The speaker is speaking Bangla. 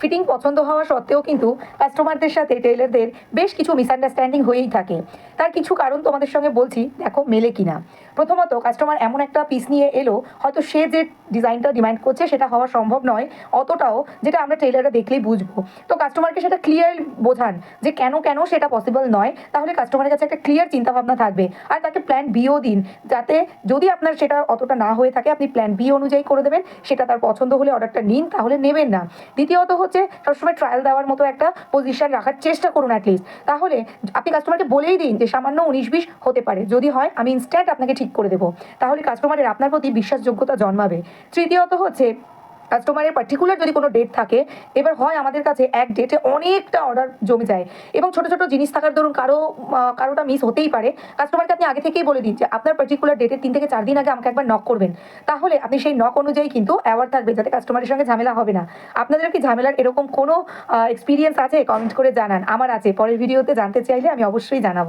ফিটিং পছন্দ হওয়া সত্ত্বেও কিন্তু কাস্টমারদের সাথে টেইলারদের বেশ কিছু মিসআন্ডারস্ট্যান্ডিং হয়েই থাকে। তার কিছু কারণ তোমাদের সঙ্গে বলছি, দেখো মেলে কিনা। প্রথমত কাস্টমার এমন একটা পিস নিয়ে এলো, হয়তো সে যে ডিজাইনটা ডিমান্ড করছে সেটা হওয়া সম্ভব নয়, অতটাও যেটা আমরা টেইলাররা দেখলেই বুঝব। তো কাস্টমারকে সেটা ক্লিয়ার বোঝান যে কেন কেন সেটা পসিবল নয়, তাহলে কাস্টমারের কাছে একটা ক্লিয়ার চিন্তাভাবনা থাকবে। আর তাকে প্ল্যান বিও দিন, যাতে যদি আপনার সেটা অতটা না হয়ে থাকে, আপনি প্ল্যান বি অনুযায়ী করে দেবেন, সেটা তার পছন্দ হলে অর্ডারটা নিন, তাহলে নেবেন না। দ্বিতীয়ত হচ্ছে সবসময় ট্রায়াল দেওয়ার মতো একটা পজিশন রাখার চেষ্টা করুন অ্যাটলিস্ট তাহলে আপনি কাস্টমারকে বলেই দিন যে সামান্য উনিশ বিশ হতে পারে। যদি হয়, আমি ইনস্ট্যান্ট আপনাকে ঠিক করে দেবো। তাহলে কাস্টমারের আপনার প্রতি বিশ্বাসযোগ্যতা জন্মাবে। তৃতীয়ত হচ্ছে কাস্টমারের পার্টিকুলার যদি কোনো ডেট থাকে, এবার হয় আমাদের কাছে এক ডেটে অনেকটা অর্ডার জমে যায়। এবং ছোট ছোট জিনিস থাকার ধরুন কারও কারোটা মিস হতেই পারে। কাস্টমারকে আপনি আগে থেকেই বলে দিন যে, আপনার পার্টিকুলার ডেটের তিন থেকে চার দিন আগে আমাকে একবার নক করবেন। তাহলে আপনি সেই নক অনুযায়ী কিন্তু অ্যাওয়ার্ড থাকবে, যাতে কাস্টমারের সঙ্গে ঝামেলা হবে না। আপনাদের কি ঝামেলার এরকম কোনো এক্সপিরিয়েন্স আছে? কমেন্ট করে জানান। আমার আছে। পরের ভিডিওতে জানতে চাইলে আমি অবশ্যই জানাব।